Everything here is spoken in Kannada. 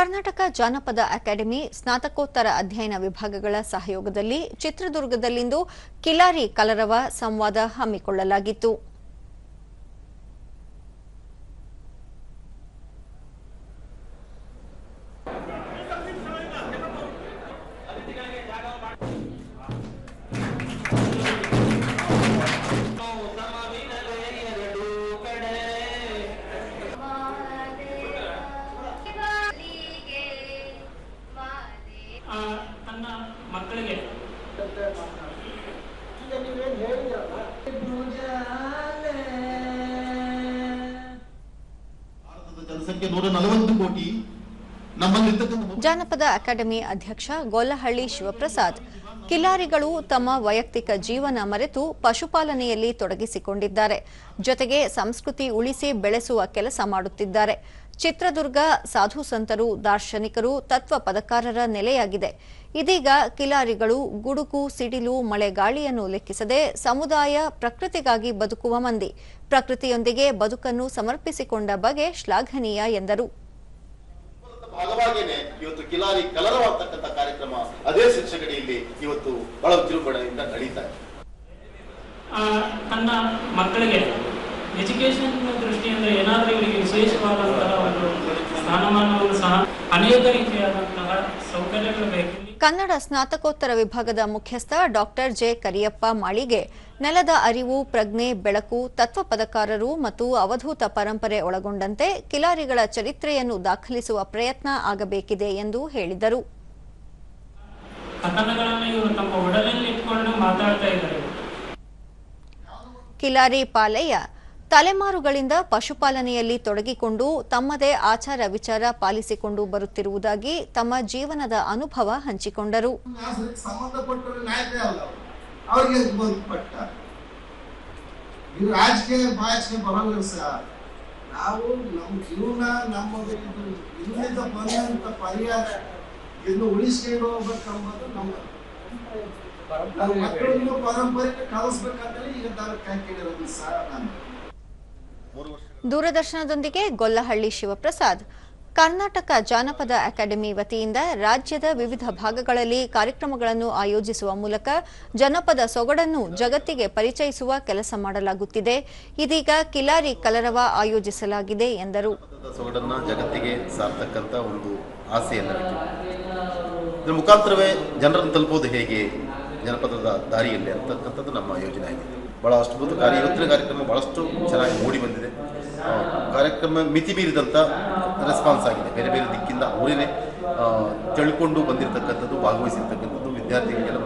ಕರ್ನಾಟಕ ಜಾನಪದ ಅಕಾಡೆಮಿ ಸ್ನಾತಕೋತ್ತರ ಅಧ್ಯಯನ ವಿಭಾಗಗಳ ಸಹಯೋಗದಲ್ಲಿ ಚಿತ್ರದುರ್ಗದಲ್ಲಿಂದು ಕಿಲಾರಿ ಕಲರವ ಸಂವಾದ ಹಮ್ಮಿಕೊಳ್ಳಲಾಗಿತ್ತು. ಮಕ್ಕಳಿಗೆ. ಭಾರತದ ಜನಸಂಖ್ಯೆ ನೂರ ನಲವತ್ತು ಕೋಟಿ. ನಮ್ಮಲ್ಲಿರ್ತಕ್ಕಂಥ ಜಾನಪದ ಅಕಾಡೆಮಿ ಅಧ್ಯಕ್ಷ ಗೊಲ್ಲಹಳ್ಳಿ ಶಿವಪ್ರಸಾದ್. ಕಿಲಾರಿಗಳು ತಮ್ಮ ವೈಯಕ್ತಿಕ ಜೀವನ ಮರೆತು ಪಶುಪಾಲನೆಯಲ್ಲಿ ತೊಡಗಿಸಿಕೊಂಡಿದ್ದಾರೆ. ಜೊತೆಗೆ ಸಂಸ್ಕೃತಿ ಉಳಿಸಿ ಬೆಳೆಸುವ ಕೆಲಸ ಮಾಡುತ್ತಿದ್ದಾರೆ. ಚಿತ್ರದುರ್ಗ ಸಾಧು ಸಂತರು ದಾರ್ಶನಿಕರು ತತ್ವ ಪದಕಾರರ ನೆಲೆಯಾಗಿದೆ. ಇದೀಗ ಕಿಲಾರಿಗಳು ಗುಡುಕು ಸಿಡಿಲು ಮಳೆ ಗಾಳಿಯನ್ನು ಲೆಕ್ಕಿಸದೆ ಸಮುದಾಯ ಪ್ರಕೃತಿಗಾಗಿ ಬದುಕುವ ಮಂದಿ. ಪ್ರಕೃತಿಯೊಂದಿಗೆ ಬದುಕನ್ನು ಸಮರ್ಪಿಸಿಕೊಂಡ ಬಗೆ ಶ್ಲಾಘನೀಯ ಎಂದರು. ಭಾಗವಾಗಿಯೇ ಇವತ್ತು ಕಿಲಾರಿ ಕಲರವಾಗ್ತಕ್ಕಂಥ ಕಾರ್ಯಕ್ರಮ ಅದೇ ಶಿಕ್ಷಕಡಿಯಲ್ಲಿ ಇವತ್ತು ಬಹಳ ವಿಜೃಂಭಣೆಯಿಂದ ನಡೀತಾ ಇದೆ. ಆ, ತನ್ನ ಮಕ್ಕಳಿಗೆ ಎಜುಕೇಶನ್ ದೃಷ್ಟಿಯಿಂದ ಏನಾದರೂ ವಿಶೇಷವಾದಂತಹ ಒಂದು ಸ್ಥಾನಮಾನವನ್ನು ಸಹ ಅನೇಕ ರೀತಿಯಾದಂತಹ ಸೌಕರ್ಯಗಳು ಬೇಕು. ಕನ್ನಡ ಸ್ನಾತಕೋತ್ತರ ವಿಭಾಗದ ಮುಖ್ಯಸ್ಥ ಡಾಕ್ಟರ್ ಜೆ ಕರಿಯಪ್ಪ ಮಾಳಿಗೆ ನೆಲದ ಅರಿವು ಪ್ರಜ್ಞೆ ಬೆಳಕು ತತ್ವ ಪದಕಾರರು ಮತ್ತು ಅವಧೂತ ಪರಂಪರೆ ಒಳಗೊಂಡಂತೆ ಕಿಲಾರಿಗಳ ಚರಿತ್ರೆಯನ್ನು ದಾಖಲಿಸುವ ಪ್ರಯತ್ನ ಆಗಬೇಕಿದೆ ಎಂದು ಹೇಳಿದರು. ಕಿಲಾರಿ ಪಾಲಯ್ಯ ತಲೆಮಾರುಗಳಿಂದ ಪಶುಪಾಲನೆಯಲ್ಲಿ ತೊಡಗಿಕೊಂಡು ತಮ್ಮದೇ ಆಚಾರ ವಿಚಾರ ಪಾಲಿಸಿಕೊಂಡು ಬರುತ್ತಿರುವುದಾಗಿ ತಮ್ಮ ಜೀವನದ ಅನುಭವ ಹಂಚಿಕೊಂಡರು. ಉಳಿಸಿಕೊಂಡು ಹೋಗ್ಬೇಕು ಬರಲ್ಲ ಸರ್. ಈಗ ಕೈ ಕೇಳಿರೋದು ಸರ್ ನಾನು. ದೂರದರ್ಶನದೊಂದಿಗೆ ಗೊಲ್ಲಹಳ್ಳಿ ಶಿವಪ್ರಸಾದ್ ಕರ್ನಾಟಕ ಜಾನಪದ ಅಕಾಡೆಮಿ ವತಿಯಿಂದ ರಾಜ್ಯದ ವಿವಿಧ ಭಾಗಗಳಲ್ಲಿ ಕಾರ್ಯಕ್ರಮಗಳನ್ನು ಆಯೋಜಿಸುವ ಮೂಲಕ ಜನಪದ ಸೊಗಡನ್ನು ಜಗತ್ತಿಗೆ ಪರಿಚಯಿಸುವ ಕೆಲಸ ಮಾಡಲಾಗುತ್ತಿದೆ. ಇದೀಗ ಕಿಲಾರಿ ಕಲರವ ಆಯೋಜಿಸಲಾಗಿದೆ ಎಂದರು. ಸೊಗಡನ್ನು ಜಗತ್ತಿಗೆ ಸಾರ್ತಕ್ಕಂಥ ಒಂದು ಆಸೆಯನ್ನು ಮುಖಾಂತರವೇ ಜನರನ್ನು ತಲುಪೋದು ಹೇಗೆ ಜನಪದದ ದಾರಿಯಲ್ಲಿ ಅಂತಕ್ಕಂಥದ್ದು ನಮ್ಮ ಯೋಜನೆ ಆಗಿದೆ. ಅದ್ಭುತ ಕಾರ್ಯ ಇವತ್ತಿನ ಕಾರ್ಯಕ್ರಮ ಬಹಳಷ್ಟು ಚೆನ್ನಾಗಿ ಮೂಡಿ ಬಂದಿದೆ. ಕಾರ್ಯಕ್ರಮ ಮಿತಿ ಮೀರಿದಂಥ ರೆಸ್ಪಾನ್ಸ್ ಆಗಿದೆ. ಬೇರೆ ಬೇರೆ ದಿಕ್ಕಿಂದ ಅವರೇ ತಿಳ್ಕೊಂಡು ಬಂದಿರತಕ್ಕಂಥದ್ದು, ಭಾಗವಹಿಸಿರ್ತಕ್ಕಂಥದ್ದು ವಿದ್ಯಾರ್ಥಿಗಳಿಗೆಲ್ಲ